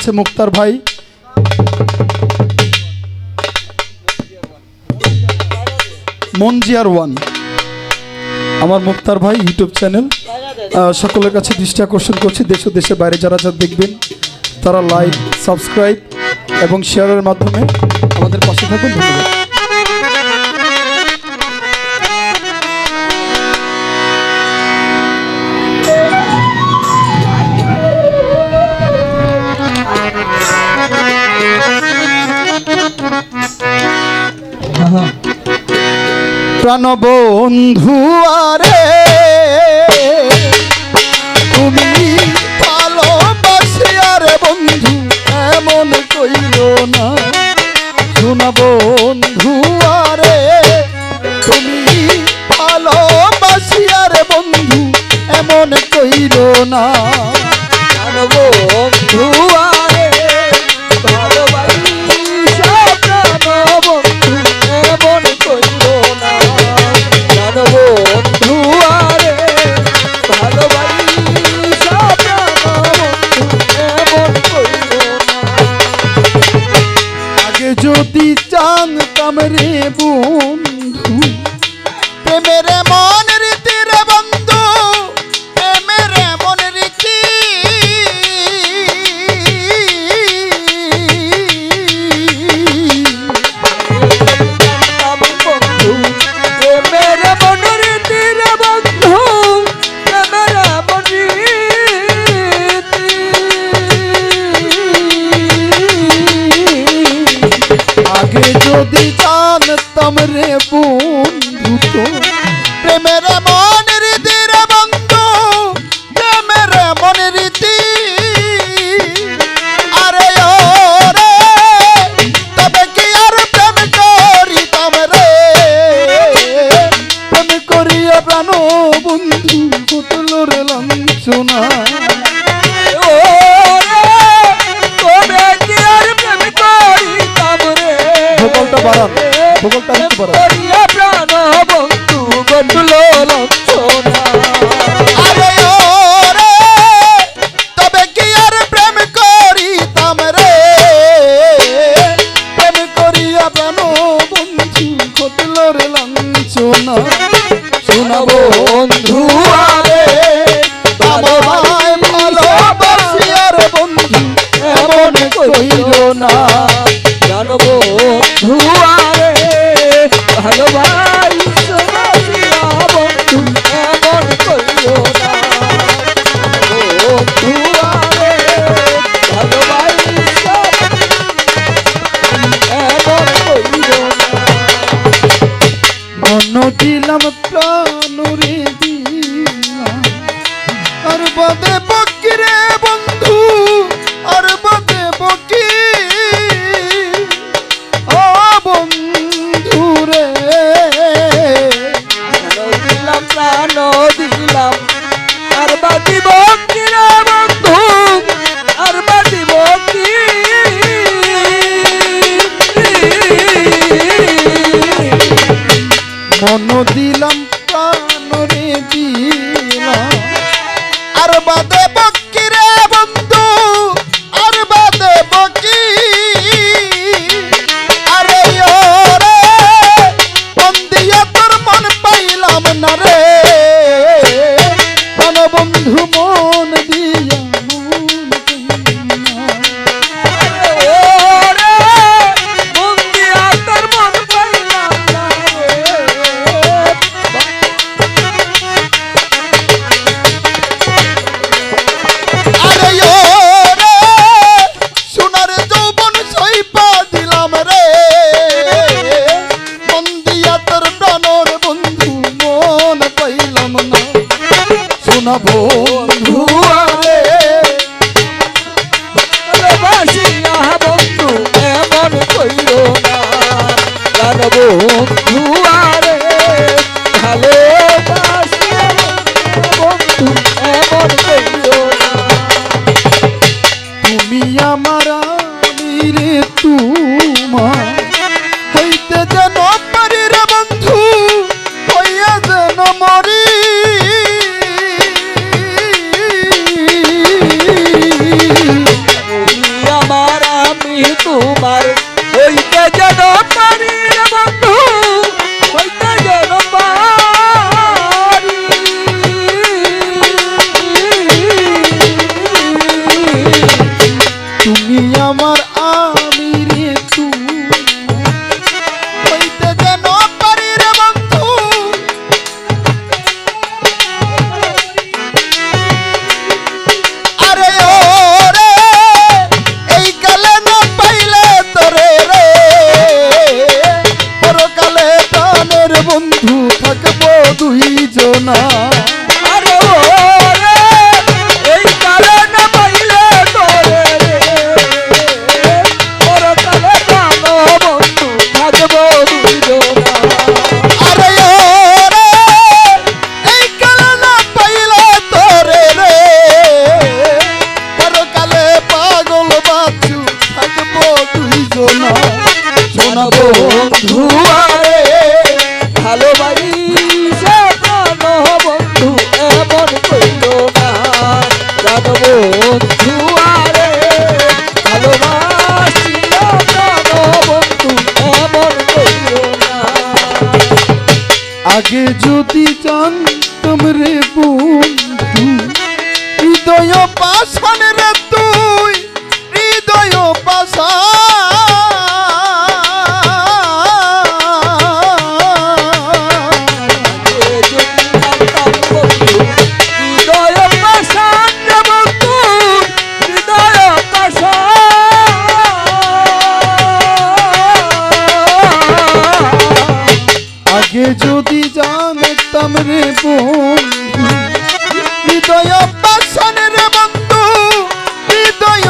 আছে মুক্তার ভাই। মনজিয়ার ওয়ান। আমার মুক্তার ভাই ইউটিউব চ্যানেল। সকলের কাছে দৃষ্টি আকর্ষণ করছি, দেশ ও দেশের বাইরে যারা যারা দেখবেন, তারা লাইক সাবস্ক্রাইব এবং শেয়ারের মাধ্যমে আমাদের পাশে থাকুন। ধন্যবাদ। প্রাণবন্ধু আরে তুমি ভালোবাসি আরে বন্ধু এমন কইল না। শোনাবো রে বন্ধু প্রেমের বন্ধু ফুটল রে লাঞ্চনা মন কইল না। জানব ধুয়ারে ভগবান নবো আগে যদি জানতাম রে বন্ধু হৃদয় বন্ধু হৃদয়